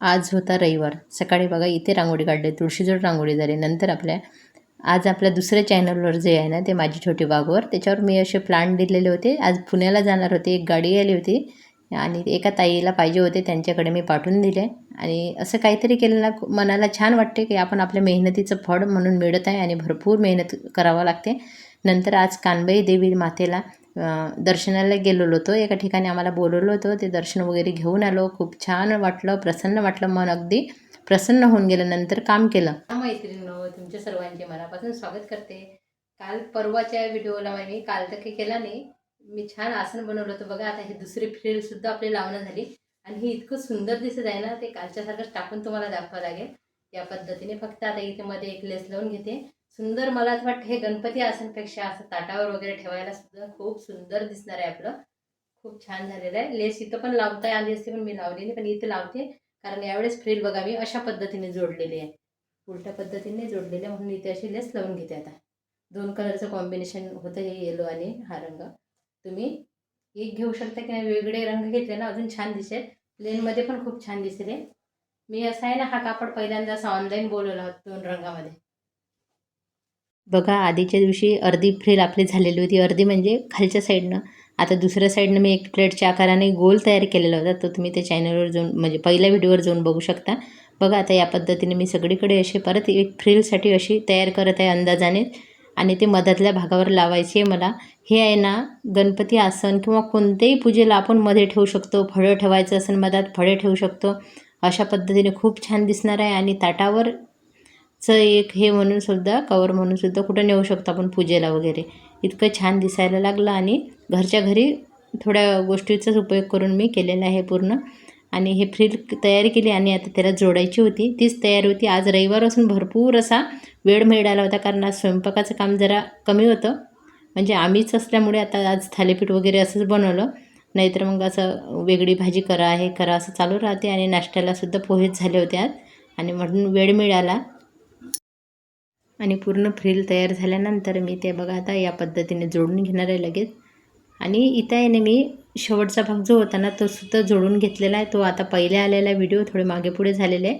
आज होता रविवार. सकाळी बघा इथे रांगोळी काढली तुळशीजवळ रांगोळी झाली. नंतर आपल्या आज आपल्या दुसऱ्या चॅनलवर जे आहे ना ते माझी छोटी बागवर. त्याच्यावर मी असे प्लांट दिलेले होते. आज पुण्याला जाणार होते एक गाडी आली होती. आणि एका ताईला पाहिजे होते त्यांच्याकडे मी पाठवून दिले. आणि असं काहीतरी केलं ना मनाला छान वाटते की आपण आपल्या मेहनतीचं फळ म्हणून मिळत आहे आणि भरपूर मेहनत करावं लागते. नंतर आज कानबाई देवी मातेला दर्शनाला गेलेलो होतो. एका ठिकाणी आम्हाला बोलवलं होतं. ते दर्शन वगैरे घेऊन आलो. खूप छान वाटलं प्रसन्न वाटलं मन अगदी. प्रसन्न होऊन गेलं नंतर काम केलं. मैत्रिणी तुमच्या सर्वांचे मनापासून स्वागत करते. काल परवाच्या व्हिडिओला मी काल तर काही केला नाही. मी छान आसन बनवलं होतं. बघा आता हे दुसरी फ्रीलसुद्धा आपली लावणं झाली. आणि ही इतकं सुंदर दिसत आहे ना ते कालच्यासारखंच टाकून तुम्हाला दाखवावं लागेल. या पद्धतीने फक्त आता इथे मध्ये एक लेस लावून घेते. सुंदर मला असं वाटतं हे गणपती आसनपेक्षा असं ताटावर वगैरे ठेवायला सुद्धा खूप सुंदर दिसणार आहे आपलं. खूप छान झालेलं आहे. लेस इथं पण लावता आली असते पण मी लावली नाही पण इथे लावते. कारण यावेळेस फ्रील बघा मी अशा पद्धतीने जोडलेली आहे. उलट्या पद्धतीने जोडलेली आहे म्हणून इथे अशी लेस लावून घेते आता. दोन कलरचं कॉम्बिनेशन होतं हे येलो आणि हा रंग. तुम्ही एक घेऊ शकता की नाही वेगळे रंग घेतले ना अजून छान दिसेल. प्लेनमध्ये पण खूप छान दिसेल मी असा आहे ना हा कापड पहिल्यांदा असा ऑनलाईन बोलवला होता दोन रंगामध्ये. बघा आधीच्या दिवशी अर्धी फ्रेल आपली झालेली होती. अर्धी म्हणजे खालच्या साईडनं. आता दुसऱ्या साईडनं मी एक प्लेटच्या आकाराने गोल तयार केलेला होता. तो तुम्ही त्या चॅनलवर जाऊन म्हणजे पहिल्या व्हिडिओवर जाऊन बघू शकता. बघा आता या पद्धतीने मी सगळीकडे असे परत एक फ्रीलसाठी अशी तयार करत आहे अंदाजाने. आणि ते मधातल्या भागावर लावायचे मला. हे आहे ना गणपती आसन किंवा कोणत्याही पूजेला आपण मध्ये ठेवू शकतो. फळं ठेवायचं असेल मधात फळे ठेवू शकतो. अशा पद्धतीने खूप छान दिसणार आहे. आणि ताटावर चं एक हे म्हणून सुद्धा कवर म्हणून सुद्धा कुठं नेऊ शकतो आपण पूजेला वगैरे. इतकं छान दिसायला लागलं आणि घरच्या घरी थोड्या गोष्टीचाच उपयोग करून मी केलेला आहे पूर्ण. आणि हे फ्रील तयारी केली आणि आता त्याला जोडायची होती. तीच तयारी होती. आज रविवार असून भरपूर असा वेळ मिळाला होता कारण आज स्वयंपाकाचं काम जरा कमी होतं. म्हणजे आम्हीच असल्यामुळे आता आज थालीपीठ वगैरे असंच बनवलं. नाहीतर मग असं वेगळी भाजी करा हे करा असं चालू राहते आणि नाश्त्यालासुद्धा पोहेच झाले होते आज. आणि म्हणून वेळ मिळाला. आणि पूर्ण फ्रील तयार झाल्यानंतर मी ते बघा आता या पद्धतीने जोडून घेणार आहे लगेच. आणि इथं आहे ना मी शेवटचा भाग जो होता ना तो सुद्धा जोडून घेतलेला आहे. तो आता पहिल्या आलेला व्हिडिओ थोडे मागे पुढे झालेले आहे.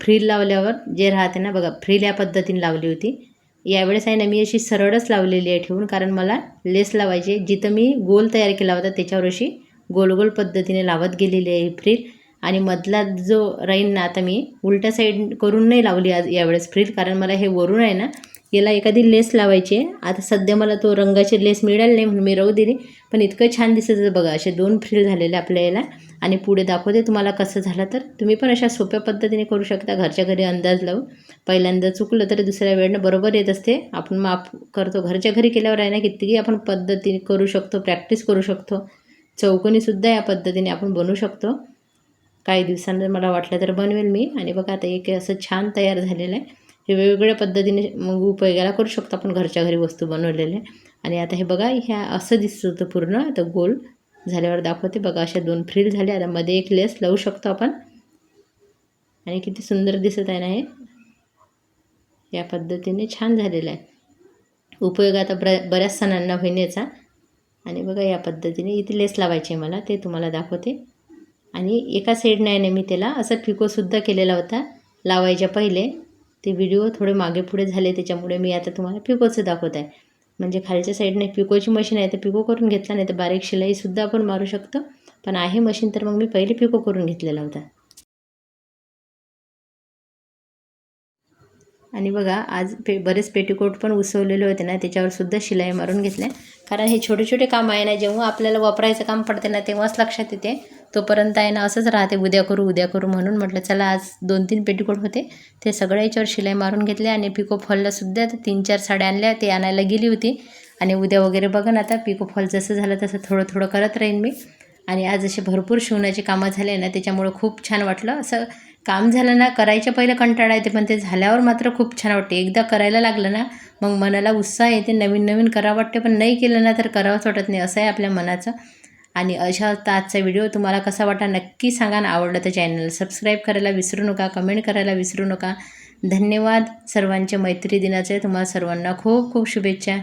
फ्रील लावल्यावर जे राहते ना बघा फ्रील या पद्धतीने लावली होती. यावेळेस आहे ना मी अशी सरळच लावलेली आहे ठेवून कारण मला लेस लावायची. जिथं मी गोल तयार केला होता त्याच्यावर अशी गोल गोल पद्धतीने लावत गेलेली आहे ही फ्रील. आणि मधला जो राहीन ना आता मी उलट्या साईड करून नाही लावली आज यावेळेस फ्रील कारण मला हे वरून आहे ना याला एखादी लेस लावायची आहे. आता सध्या मला तो रंगाची लेस मिळाली नाही म्हणून मी राहू दिली पण इतकं छान दिसतं बघा असे दोन फ्रील झालेले आपल्या याला. आणि पुढे दाखवते तुम्हाला कसं झालं तर. तुम्ही पण अशा सोप्या पद्धतीने करू शकता घरच्या घरी अंदाज लावून. पहिल्यांदा चुकलं तर दुसऱ्या वेळेनं बरोबर येत असते. आपण माफ करतो घरच्या घरी केल्यावर आहे ना कितीही आपण पद्धतीने करू शकतो प्रॅक्टिस करू शकतो. चौकोनीसुद्धा या पद्धतीने आपण बनवू शकतो. काही दिवसांनी मला वाटलं तर बनवेल मी. आणि बघा आता एक असं छान तयार झालेलं आहे. हे वेगवेगळ्या पद्धतीने मग उपयोगाला करू शकतो आपण. घरच्या घरी वस्तू बनवलेल्या. आणि आता हे बघा ह्या असं दिसत होतं पूर्ण. आता गोल झाल्यावर दाखवते. बघा अशा दोन फ्रील झाले आता मध्ये एक लेस लावू शकतो आपण. आणि किती सुंदर दिसत आहे ना हे. या पद्धतीने छान झालेलं आहे. उपयोग आता ब्र बऱ्याच सणांना होईन याचा आणि बघा या पद्धतीने इथे लेस लावायची आहे मला. ते तुम्हाला दाखवते. आणि एका साईडने आहे ना मी त्याला असं फिकोसुद्धा केलेला होता लावायच्या पहिले. ते व्हिडिओ थोडे मागे पुढे झाले त्याच्यामुळे मी आता तुम्हाला पिकोचं दाखवत आहे. म्हणजे खालच्या साईडने पिकोची मशीन आहे तर पिको करून घेतला नाही तर बारीक शिलाईसुद्धा आपण मारू शकतो. पण आहे मशीन तर मग मी पहिले पिको करून घेतलेला होता. आणि बघा आज पे बरेच पेटीकोट पण उसवलेले होते ना त्याच्यावर सुद्धा शिलाई मारून घेतल्या. कारण हे छोटे छोटे काम आहे ना जेव्हा आपल्याला वापरायचं काम पडते ना तेव्हाच लक्षात येते. तोपर्यंत आहे ना असंच राहते उद्या करू उद्या करू म्हणून म्हटलं चला आज दोन तीन पेटीकोट होते. ते सगळ्या याच्यावर शिलाई मारून घेतले आणि पिको फॉललासुद्धा तीन चार साड्या आणल्या ते आणायला गेली होती. आणि उद्या वगैरे बघा ना आता पिको फॉल जसं झालं तसं थोडं थोडं करत राहीन मी. आणि आज असे भरपूर शिवण्याची कामं झाले ना त्याच्यामुळं खूप छान वाटलं. असं काम झालं ना करायच्या पहिलं कंटाळा येते पण ते झाल्यावर मात्र खूप छान वाटते. एकदा करायला लागलं ना मग मनाला उत्साह येते नवीन नवीन करावं वाटते पण नाही केलं ना तर करावंच वाटत नाही असं आहे आपल्या मनाचं. आणि अशा होता आजचा व्हिडिओ तुम्हाला कसा वाटा नक्की सांगा ना आवडलं तर चॅनल सबस्क्राईब करायला विसरू नका कमेंट करायला विसरू नका. धन्यवाद सर्वांच्या मैत्री दिनाचे. तुम्हाला सर्वांना खूप खूप शुभेच्छा.